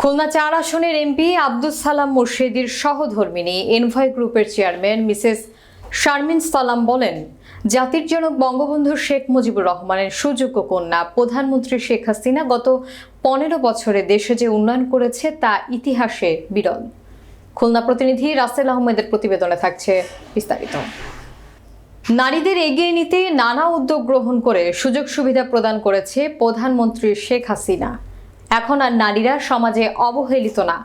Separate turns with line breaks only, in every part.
খুলনা চার আসনের এমপি আব্দুল সালাম মুর্শেদির সহধর্মিনী এনভয় গ্রুপের চেয়ারম্যান মিসেস শারমিন সালাম বলেন, জাতির জনক বঙ্গবন্ধু শেখ মুজিবুর রহমানের সুযোগ্য কন্যা প্রধানমন্ত্রী শেখ হাসিনা গত পনেরো বছরে দেশে যে উন্নয়ন করেছে তা ইতিহাসে বিরল। খুলনা প্রতিনিধি রাসেল আহমেদের প্রতিবেদনে থাকছে বিস্তারিত। নারীদের এগিয়ে নিতে নানা উদ্যোগ গ্রহণ করে সুযোগ সুবিধা প্রদান করেছে প্রধানমন্ত্রী শেখ হাসিনা। এখন আর নারীরা সমাজে অবহেলিত না।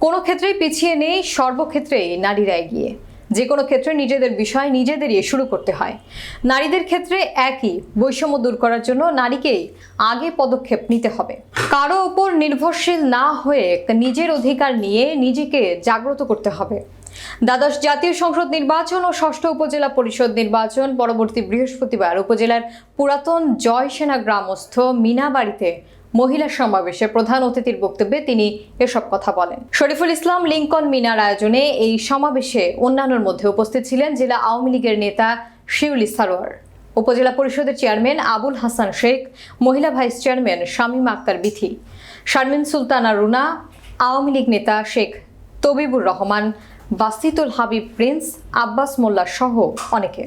কোনো ক্ষেত্রেই পিছিয়ে নেই, সর্বক্ষেত্রেই নারীরা এগিয়ে। যে কোনো ক্ষেত্রে নিজেদের বিষয় নিজেদেরই শুরু করতে হয়। নারীদের ক্ষেত্রে একই বৈষম্য দূর করার জন্য নারীকেই আগে পদক্ষেপ নিতে হবে। কারও ওপর নির্ভরশীল না হয়ে নিজের অধিকার নিয়ে নিজেকে জাগ্রত করতে হবে। দ্বাদশ জাতীয় সংসদ নির্বাচন ও ষষ্ঠ উপজেলা পরিষদ নির্বাচন পরবর্তী বৃহস্পতিবার উপজেলার পুরাতন জয়সেনা গ্রামস্থ মিনাবাড়িতে মহিলা সমাবেশে প্রধান অতিথির বক্তব্যে তিনি এসব কথা বলেন। শরীফুল ইসলাম লিঙ্কন মিনার আয়োজনে এই সমাবেশে অন্যান্যর মধ্যে উপস্থিত ছিলেন জেলা আওয়ামী লীগের নেতা শিউলি সারোয়ার। উপজেলা পরিষদের চেয়ারম্যান আবুল হাসান শেখ, মহিলা ভাইস চেয়ারম্যান শামীম আক্তার বিথি, শারমিন সুলতানা রুনা, আওয়ামী লীগ নেতা শেখ তবিবুর রহমান, বাসিতুল হাবিব প্রিন্স, আব্বাস মোল্লা সহ অনেকে।